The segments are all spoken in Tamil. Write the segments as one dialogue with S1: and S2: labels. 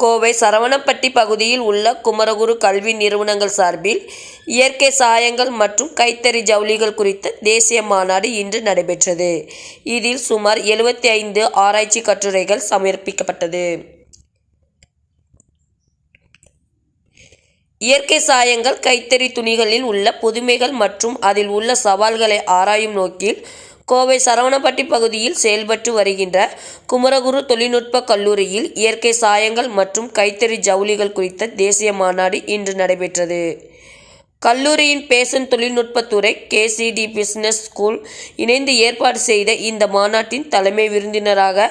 S1: கோவை சரவணப்பட்டி பகுதியில் உள்ள குமரகுரு கல்வி நிறுவனங்கள் சார்பில் இயற்கை சாயங்கள் மற்றும் கைத்தறி ஜவுளிகள் குறித்த தேசிய மாநாடு இன்று நடைபெற்றது. இதில் சுமார் எழுபத்தி ஐந்து ஆராய்ச்சி கட்டுரைகள் சமர்ப்பிக்கப்பட்டது. இயற்கை சாயங்கள் கைத்தறி துணிகளில் உள்ள புதுமைகள் மற்றும் அதில் உள்ள சவால்களை ஆராயும் நோக்கில் கோவை சரவணப்பட்டி பகுதியில் செயல்பட்டு வருகின்ற குமரகுரு தொழில்நுட்ப கல்லூரியில் இயற்கை சாயங்கள் மற்றும் கைத்தறி ஜவுளிகள் குறித்த தேசிய மாநாடு இன்று நடைபெற்றது. கல்லூரியின் பேஷன் தொழில்நுட்பத்துறை கேசிடி பிசினஸ் ஸ்கூல் இணைந்து ஏற்பாடு செய்த இந்த மாநாட்டின் தலைமை விருந்தினராக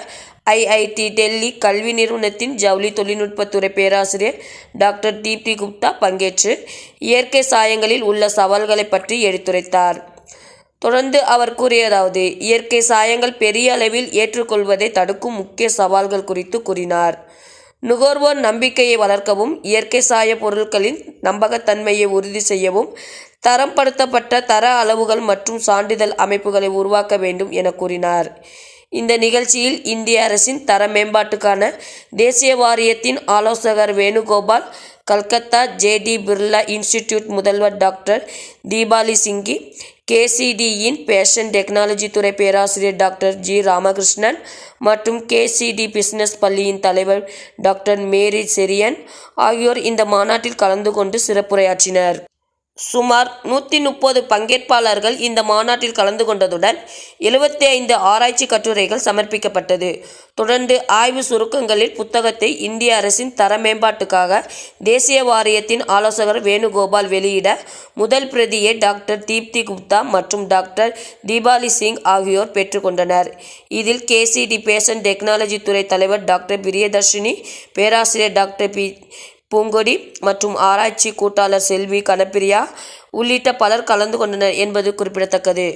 S1: ஐஐடி டெல்லி கல்வி நிறுவனத்தின் ஜவுளி தொழில்நுட்பத்துறை பேராசிரியர் டாக்டர் தீப்தி குப்தா பங்கேற்று இயற்கை சாயங்களில் உள்ள சவால்களை பற்றி எடுத்துரைத்தார். தொடர்ந்து அவர் கூறியதாவது இயற்கை சாயங்கள் பெரிய அளவில் ஏற்றுக்கொள்வதை தடுக்கும் முக்கிய சவால்கள் குறித்து கூறினார். நுகர்வோர் நம்பிக்கையை வளர்க்கவும் இயற்கை சாய பொருட்களின் நம்பகத்தன்மையை உறுதி செய்யவும் தரப்படுத்தப்பட்ட தர அளவுகள் மற்றும் சான்றிதழ் அமைப்புகளை உருவாக்க வேண்டும் என கூறினார். இந்த நிகழ்ச்சியில் இந்திய அரசின் தர மேம்பாட்டுக்கான தேசிய வாரியத்தின் ஆலோசகர் வேணுகோபால் கல்கத்தா ஜேடி பிர்லா இன்ஸ்டிடியூட் முதல்வர் டாக்டர் தீபாலி சிங்கி கேசிடியின் பேஷன் டெக்னாலஜி துறை பேராசிரியர் டாக்டர் ஜி ராமகிருஷ்ணன் மற்றும் கேசிடி பிசினஸ் பள்ளியின் தலைவர் டாக்டர் மேரி செரியன் ஆகியோர் இந்த மாநாட்டில் கலந்து கொண்டு சிறப்புரையாற்றினர். சுமார் நூற்றி முப்பது பங்கேற்பாளர்கள் இந்த மாநாட்டில் கலந்து கொண்டதுடன் எழுபத்தி ஐந்து ஆராய்ச்சி கட்டுரைகள் சமர்ப்பிக்கப்பட்டது. தொடர்ந்து ஆய்வு சுருக்கங்களில் புத்தகத்தை இந்திய அரசின் தர மேம்பாட்டுக்காக தேசிய வாரியத்தின் ஆலோசகர் வேணுகோபால் வெளியிட முதல் பிரதியை டாக்டர் தீப்தி குப்தா மற்றும் டாக்டர் தீபாலி சிங் ஆகியோர் பெற்றுக்கொண்டனர். இதில் கேசிடி பேஷன் டெக்னாலஜி துறை தலைவர் டாக்டர் பிரியதர்ஷினி பேராசிரியர் டாக்டர் பி. பூங்கொடி மற்றும் ஆராய்ச்சி கூட்டாளர் செல்வி கனப்பிரியா உள்ளிட்ட பலர் கலந்து கொண்டனர் என்பது குறிப்பிடத்தக்கது.